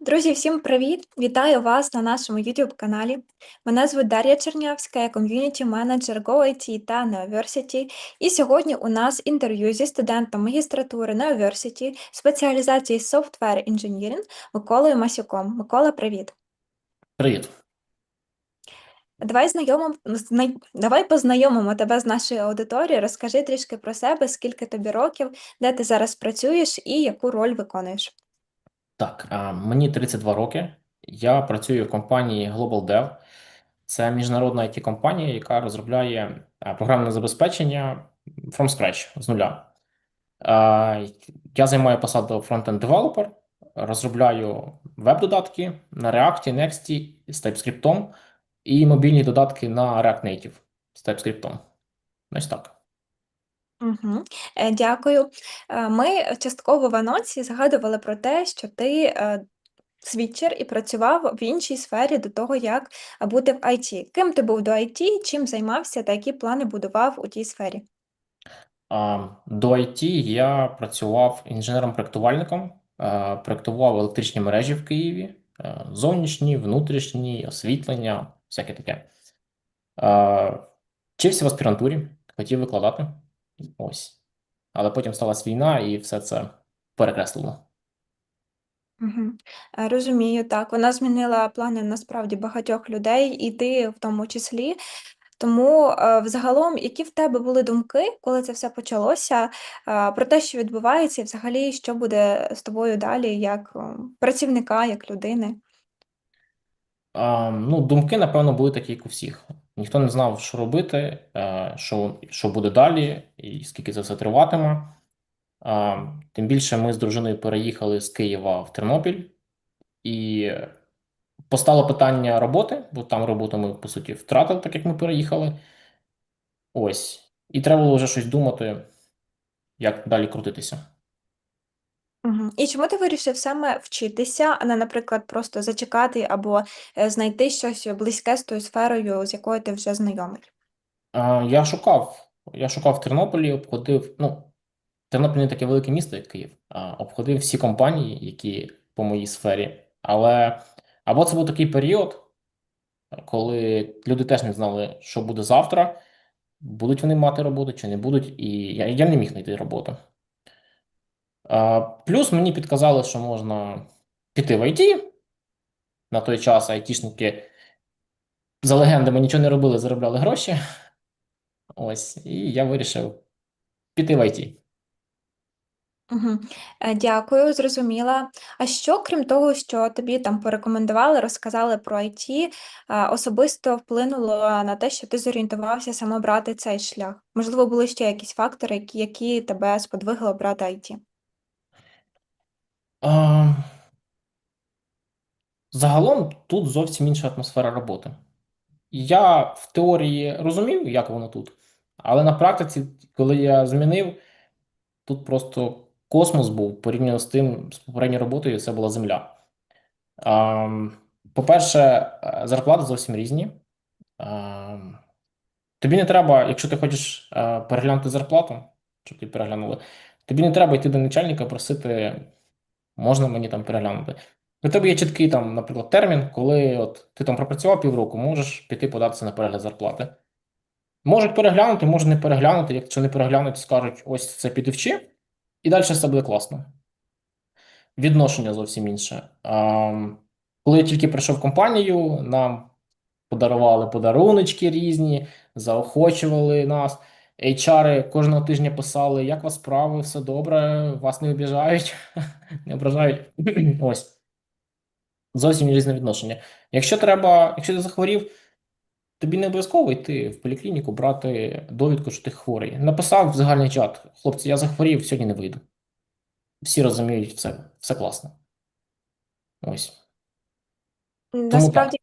Друзі, всім привіт! Вітаю вас на нашому YouTube каналі. Мене звуть Дар'я Чернявська, я ком'юніті менеджер GoIT та Neoversity. І сьогодні у нас інтерв'ю зі студентом магістратури Neoversity спеціалізації Software Engineering Миколою Масюком. Микола, привіт! Привіт. Давай знайомим, зна- давай познайомимо тебе з нашою аудиторією. Розкажи трішки про себе, скільки тобі років, де ти зараз працюєш і яку роль виконуєш. Так, мені 32 роки. Я працюю в компанії Global Dev. Це міжнародна it компанія яка розробляє програмне забезпечення from scratch, з нуля. Я займаю посаду фронтенд девелопер, розробляю веб-додатки на React, Next з TypeScript і мобільні додатки на React Native з TypeScript. Ось так. Угу. Дякую. Е, Ми частково в анонсі згадували про те, що ти е, світчер і працював в іншій сфері до того, як бути в IT. Ким ти був до IT, чим займався та які плани будував у тій сфері? А, До IT я працював інженером-проектувальником, е, проектував електричні мережі в Києві, е, зовнішні, внутрішні, освітлення, всяке таке. Е, Вчився в аспірантурі, хотів викладати. Ось. Але потім сталася війна і все це перекреслило. Угу. Розумію, так. Вона змінила плани насправді багатьох людей, і ти в тому числі. Тому е, взагалом, які в тебе були думки, коли це все почалося, е, про те, що відбувається, і взагалі, що буде з тобою далі, як працівника, як людини? А, ну, думки, напевно, були такі, як у всіх. Ніхто не знав, що робити, е, що, що буде далі, і скільки це все триватиме. Тим більше ми з дружиною переїхали з Києва в Тернопіль, і постало питання роботи, бо там роботу ми, по суті, втратили, так як ми переїхали. Ось. І треба було вже щось думати, як далі крутитися. І чому ти вирішив саме вчитися, а не, наприклад, просто зачекати або е, знайти щось близьке з тою сферою, з якою ти вже знайомий? Я шукав. Я шукав в Тернополі, обходив. Ну, Тернопіль не таке велике місто, як Київ. Обходив всі компанії, які по моїй сфері. Але або це був такий період, коли люди теж не знали, що буде завтра, будуть вони мати роботу чи не будуть, і я, я не міг знайти роботу. Плюс мені підказали, що можна піти в IT. На той час айтішники за легендами нічого не робили, заробляли гроші. Ось, і я вирішив піти в IT. Угу. Дякую, зрозуміла. А що, крім того, що тобі там порекомендували, розказали про IT, особисто вплинуло на те, що ти зорієнтувався саме брати цей шлях? Можливо, були ще якісь фактори, які, тебе сподвигли обрати IT? Загалом тут зовсім інша атмосфера роботи. Я в теорії розумів, як воно тут, але на практиці, коли я змінив, тут просто космос був порівняно з тим, з попередньою роботою, це була земля. По-перше, е, зарплати зовсім різні. Тобі не треба, якщо ти хочеш е, переглянути зарплату, щоб ти переглянули, тобі не треба йти до начальника просити, можна мені там переглянути. У тебе є чіткий там, наприклад, термін, коли от ти там пропрацював півроку, можеш піти податися на перегляд зарплати. Можуть переглянути, можуть не переглянути. Якщо не переглянуть, скажуть, ось це піди вчи, і далі все буде класно. Відношення зовсім інше. А, коли я тільки прийшов в компанію, нам подарували подаруночки різні, заохочували нас. HR кожного тижня писали, як у вас справи, все добре, вас не обіжають, не ображають. Ось. Зовсім різне відношення. Якщо треба, якщо ти захворів, тобі не обов'язково йти в поліклініку, брати довідку, що ти хворий. Написав в загальний чат: хлопці, я захворів, сьогодні не вийду. Всі розуміють, все, все класно. Ось. Насправді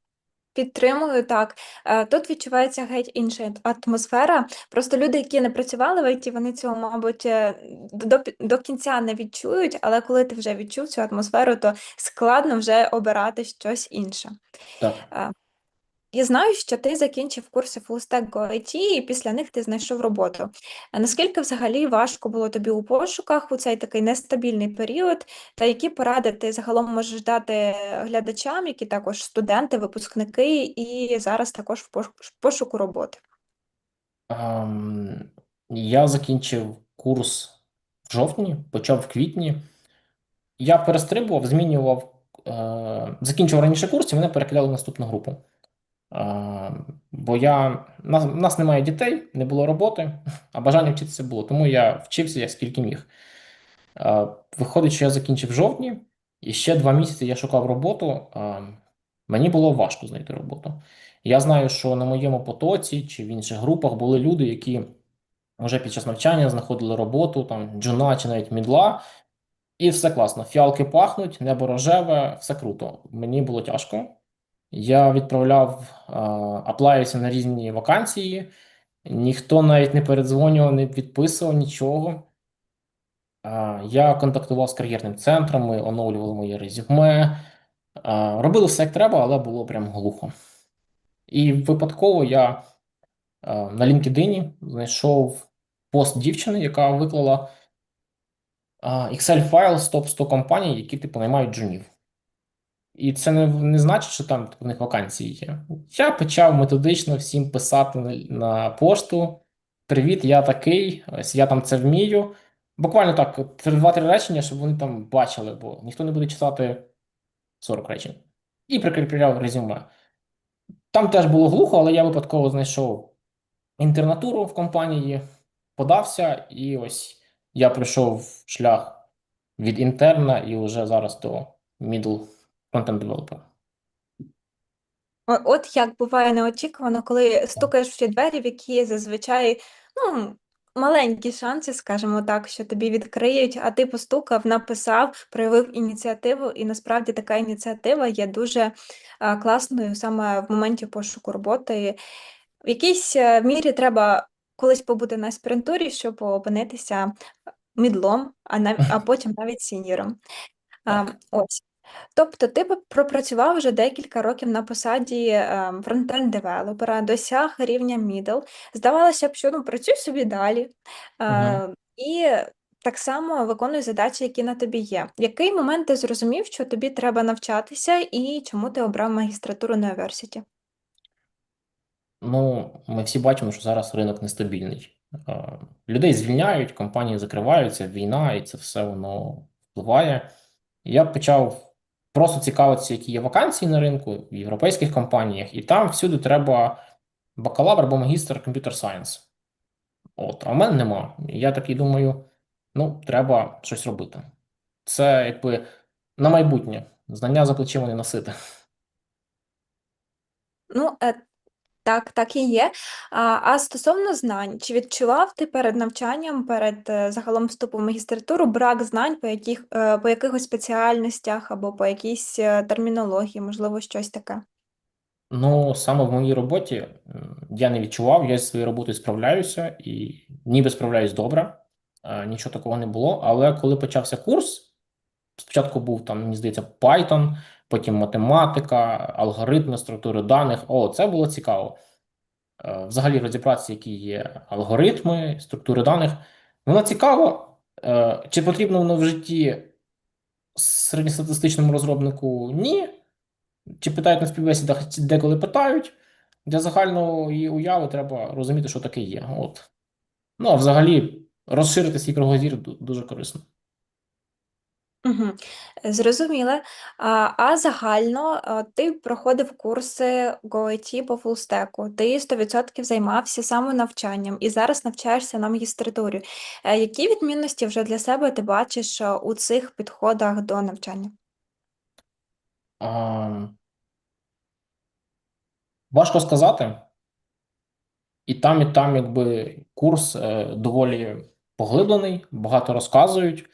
підтримую так. Е, Тут відчувається геть інша атмосфера. Просто люди, які не працювали в ІТ, вони цього, мабуть, е, до, до кінця не відчують, але коли ти вже відчув цю атмосферу, то складно вже обирати щось інше. Так. Я знаю, що ти закінчив курси Full Stack IT, і після них ти знайшов роботу. А наскільки взагалі важко було тобі у пошуках у цей такий нестабільний період, та які поради ти загалом можеш дати глядачам, які також студенти, випускники, і зараз також в пошуку роботи? Ем, я закінчив курс в жовтні, почав в квітні. Я перестрибував, змінював, е, закінчив раніше курс, і мене перекидали в наступну групу. Бо я, нас, нас немає дітей, не було роботи, а бажання вчитися було. Тому я вчився як скільки міг. Виходить, що я закінчив жовтні, і ще два місяці я шукав роботу. Мені було важко знайти роботу. Я знаю, що на моєму потоці чи в інших групах були люди, які вже під час навчання знаходили роботу, там джуна чи навіть мідла, і все класно. Фіалки пахнуть, небо рожеве, все круто. Мені було тяжко. Я відправляв аплаївся на різні вакансії, ніхто навіть не передзвонював, не відписував нічого. Я контактував з кар'єрним центром, ми оновлювали моє резюме. Робили все як треба, але було прям глухо. І випадково я на LinkedIn знайшов пост дівчини, яка виклала е, Excel-файл з топ-100 компаній, які типу наймають джунів. І це не, не значить, що там в них вакансії є. Я почав методично всім писати на, на пошту. Привіт, я такий, ось я там це вмію. Буквально так, три- два-три речення, щоб вони там бачили, бо ніхто не буде читати 40 речень. І прикріпляв резюме. Там теж було глухо, але я випадково знайшов інтернатуру в компанії, подався, і ось я пройшов шлях від інтерна і вже зараз до middle frontend developer. От як буває неочікувано, коли стукаєш в ті двері, в які зазвичай ну, маленькі шанси, скажімо так, що тобі відкриють, а ти постукав, написав, проявив ініціативу, і насправді така ініціатива є дуже а, класною саме в моменті пошуку роботи. В якійсь е, мірі треба колись побути на аспірантурі, щоб опинитися мідлом, а, нав... а потім навіть сіньором. А, ось. Тобто ти б пропрацював вже декілька років на посаді е, фронтенд-девелопера, досяг рівня middle. Здавалося б, що ну, працюй собі далі. Е, І так само виконуй задачі, які на тобі є. В який момент ти зрозумів, що тобі треба навчатися, і чому ти обрав магістратуру на університеті? Ну, ми всі бачимо, що зараз ринок нестабільний. Е, Людей звільняють, компанії закриваються, війна, і це все воно впливає. І Я почав просто цікавиться, які є вакансії на ринку в європейських компаніях, і там всюди треба бакалавр або магістр комп'ютер сайенс. От, а в мене нема. Я такий думаю: ну, треба щось робити. Це якби на майбутнє. Знання за плечима не носити. Ну, е, так, так і є. А, а стосовно знань, чи відчував ти перед навчанням, перед е, загалом вступом в магістратуру брак знань по яких, е, по якихось спеціальностях або по якійсь е, термінології, можливо, щось таке? Ну, саме в моїй роботі я не відчував, я зі своєю роботою справляюся і ніби справляюсь добре, нічого такого не було. Але коли почався курс, спочатку був там, мені здається, Python, потім математика, алгоритми, структури даних. О, це було цікаво. Е, Взагалі розібратися, які є алгоритми, структури даних. Воно цікаво. Е, Чи потрібно воно в житті середньостатистичному розробнику? Ні. Чи питають на співбесідах, деколи питають. Для загальної уяви треба розуміти, що таке є. От. Ну, а взагалі, розширити свій кругозір дуже корисно. Угу. Зрозуміло. А, а загально ти проходив курси GoIT по фулстеку, ти 100% займався самонавчанням і зараз навчаєшся на магістратурі. Е, Які відмінності вже для себе ти бачиш у цих підходах до навчання? А, важко сказати. І там, і там, якби курс е, доволі поглиблений, багато розказують.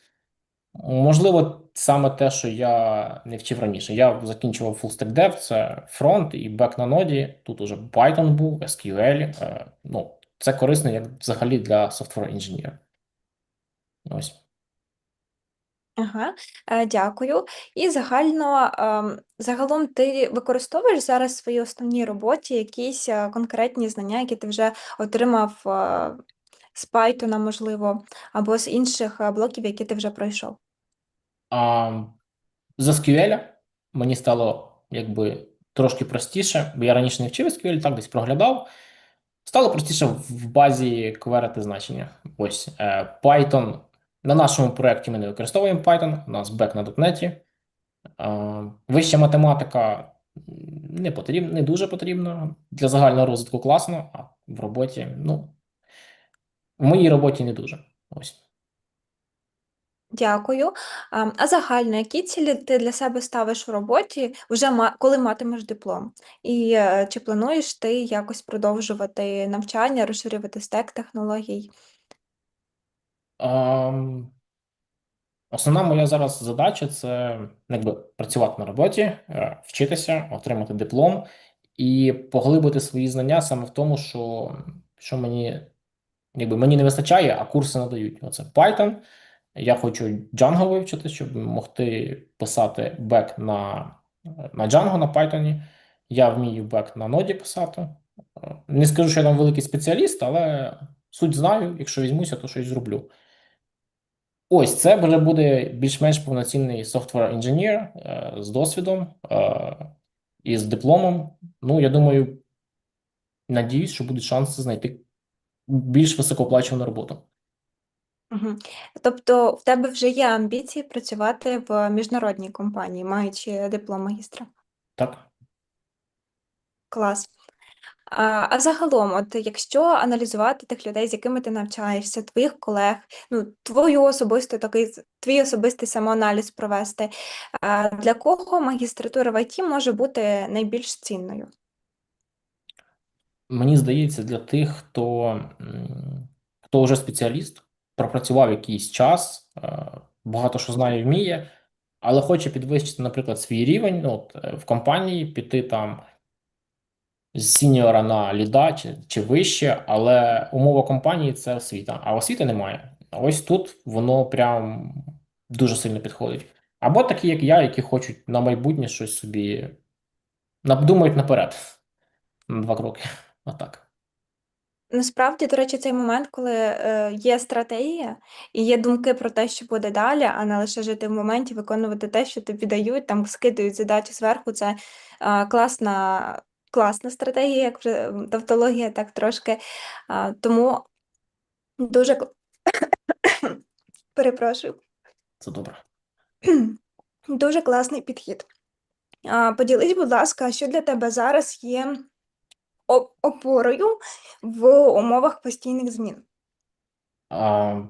Можливо, саме те, що я не вчив раніше. Я закінчував Full Stack Dev, це фронт і бек на ноді. Тут уже Python був, SQL. Е, ну, це корисно як взагалі для software інженера. Ось. Ага, е, дякую. І загально, ем, загалом ти використовуєш зараз в своїй основній роботі якісь е, конкретні знання, які ти вже отримав з Python, можливо, або з інших е, блоків, які ти вже пройшов? А з SQL мені стало якби трошки простіше, бо я раніше не вчив SQL, так десь проглядав. Стало простіше в базі кверити значення. Ось е, Python. На нашому проєкті ми не використовуємо Python, у нас бек на .NET. Вища математика не потрібна, не дуже потрібна. Для загального розвитку класно, а в роботі, ну, в моїй роботі не дуже. Ось. Дякую. А загально, які цілі ти для себе ставиш в роботі, вже коли матимеш диплом? І е, чи плануєш ти якось продовжувати навчання, розширювати стек технологій? Ем, Основна моя зараз задача це якби працювати на роботі, е, вчитися, отримати диплом і поглибити свої знання саме в тому, що, що мені якби мені не вистачає, а курси надають. Оце Python. Я хочу Django вивчити, щоб могти писати бек на, на Django на Python. Я вмію бек на ноді писати. Не скажу, що я там великий спеціаліст, але суть знаю. Якщо візьмуся, то щось зроблю. Ось це вже буде більш-менш повноцінний software інженер з досвідом е, і з дипломом. Ну, я думаю, надіюсь, що будуть шанси знайти більш високооплачувану роботу. Мгм. Тобто в тебе вже є амбіції працювати в міжнародній компанії, маючи диплом магістра? Так. Клас. А, а загалом, от якщо аналізувати тих людей, з якими ти навчаєшся, твоїх колег, ну, твою особисту такий твій особистий самоаналіз провести, а, для кого магістратура в ІТ може бути найбільш цінною? Мені здається, для тих, хто, хто вже спеціаліст, пропрацював якийсь час, е, багато що знає вміє, але хоче підвищити, наприклад, свій рівень ну, от, е, в компанії, піти там з сіньора на ліда чи, чи вище, але умова компанії це освіта, а освіти немає. Ось тут воно прям дуже сильно підходить. Або такі, як я, які хочуть на майбутнє щось собі надумають наперед на два кроки. Отак. Насправді, до речі, цей момент, коли е, є стратегія і є думки про те, що буде далі, а не лише жити в моменті, виконувати те, що тобі дають, там скидають задачі зверху. Це е, класна, класна стратегія, як вже тавтологія, так трошки. А, тому дуже перепрошую. Це добре. Дуже класний підхід. Поділись, будь ласка, що для тебе зараз є опорою в умовах постійних змін? А,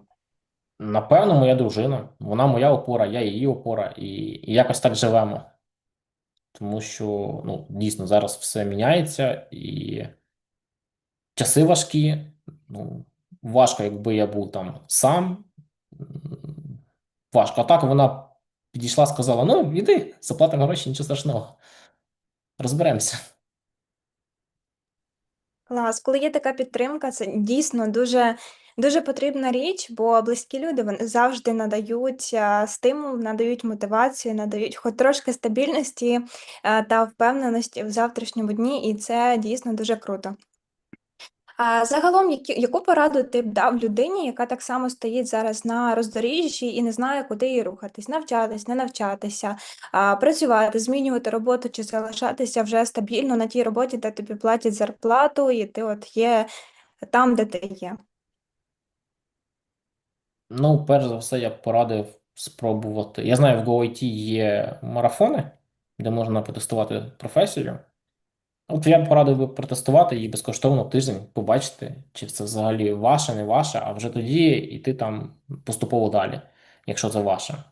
напевно, моя дружина. Вона моя опора, я її опора, і, якось так живемо. Тому що ну, дійсно зараз все міняється, і часи важкі. Ну, важко, якби я був там сам. Важко. А так вона підійшла, сказала: ну, іди, заплатимо гроші, нічого страшного. Розберемося. Клас, коли є така підтримка, це дійсно дуже, дуже потрібна річ, бо близькі люди вони завжди надають а, стимул, надають мотивацію, надають хоч трошки стабільності а, та впевненості в завтрашньому дні, і це дійсно дуже круто. А загалом, яку пораду ти б дав людині, яка так само стоїть зараз на роздоріжжі і не знає, куди їй рухатись, навчатись, не навчатися, працювати, змінювати роботу чи залишатися вже стабільно на тій роботі, де тобі платять зарплату, і ти от є там, де ти є. Ну, перш за все, я б порадив спробувати. Я знаю, в GoIT є марафони, де можна протестувати професію. От я б порадив протестувати її безкоштовно тиждень, побачити, чи це взагалі ваше, не ваше, а вже тоді йти там поступово далі, якщо це ваше.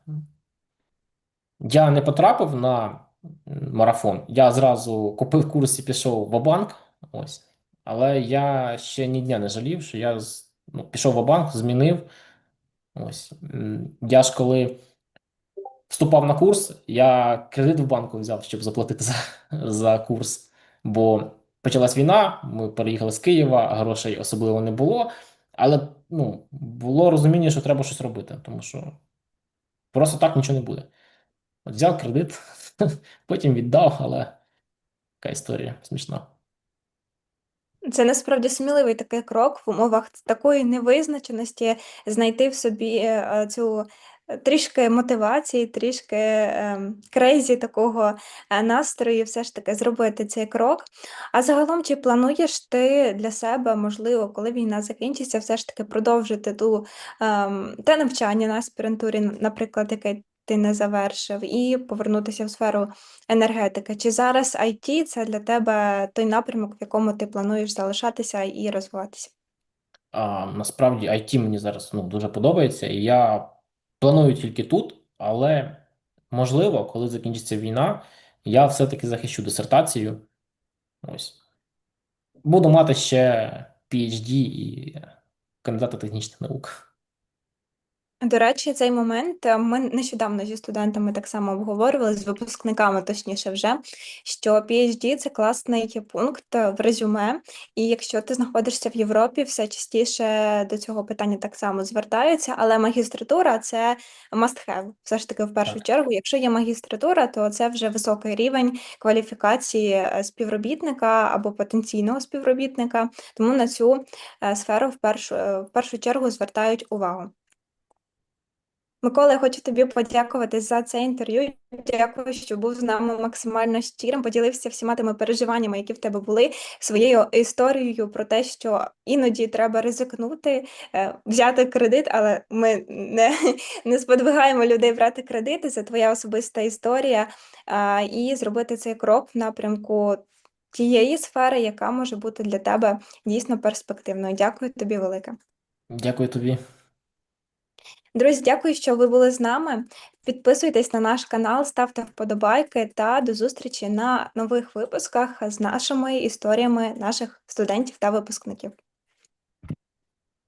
Я не потрапив на марафон. Я зразу купив курс і пішов в банк Ось. Але я ще ні дня не жалів, що я ну, пішов в банк змінив. Ось. Я ж коли вступав на курс, я кредит в банку взяв, щоб заплатити за, за курс. Бо почалась війна, ми переїхали з Києва, грошей особливо не було. Але ну, було розуміння, що треба щось робити, тому що Просто так нічого не буде. От взяв кредит, потім віддав, але така історія смішна. Це насправді сміливий такий крок в умовах такої невизначеності знайти в собі е, цю трішки мотивації, трішки ем, крейзі такого е, настрою, все ж таки зробити цей крок. А загалом, чи плануєш ти для себе, можливо, коли війна закінчиться, все ж таки продовжити ту ем, те навчання на аспірантурі, наприклад, яке ти не завершив, і повернутися в сферу енергетики. Чи зараз IT це для тебе той напрямок, в якому ти плануєш залишатися і розвиватися? А, насправді IT мені зараз ну, дуже подобається, і я планую тільки тут, але можливо, коли закінчиться війна, я все-таки захищу дисертацію. Ось. Буду мати ще PhD і кандидата технічних наук. До речі, цей момент е, ми нещодавно зі студентами так само обговорювали, з випускниками, точніше, вже що PhD – це класний пункт е, в резюме, і якщо ти знаходишся в Європі, все частіше до цього питання так само звертаються, але магістратура це must have, все ж таки в першу Так. чергу. Якщо є магістратура, то це вже високий рівень кваліфікації е, співробітника або потенційного співробітника, тому на цю е, сферу в першу, е, в першу чергу звертають увагу. Микола, я хочу тобі подякувати за це інтерв'ю. Дякую, що був з нами максимально щирим, поділився всіма тими переживаннями, які в тебе були, своєю історією про те, що іноді треба ризикнути, е, взяти кредит, але ми не, не сподвигаємо людей брати кредити. Це твоя особиста історія, і зробити цей крок в напрямку тієї сфери, яка може бути для тебе дійсно перспективною. Дякую тобі велике. Дякую тобі. Друзі, дякую, що ви були з нами. Підписуйтесь на наш канал, ставте вподобайки та до зустрічі на нових випусках з нашими історіями наших студентів та випускників.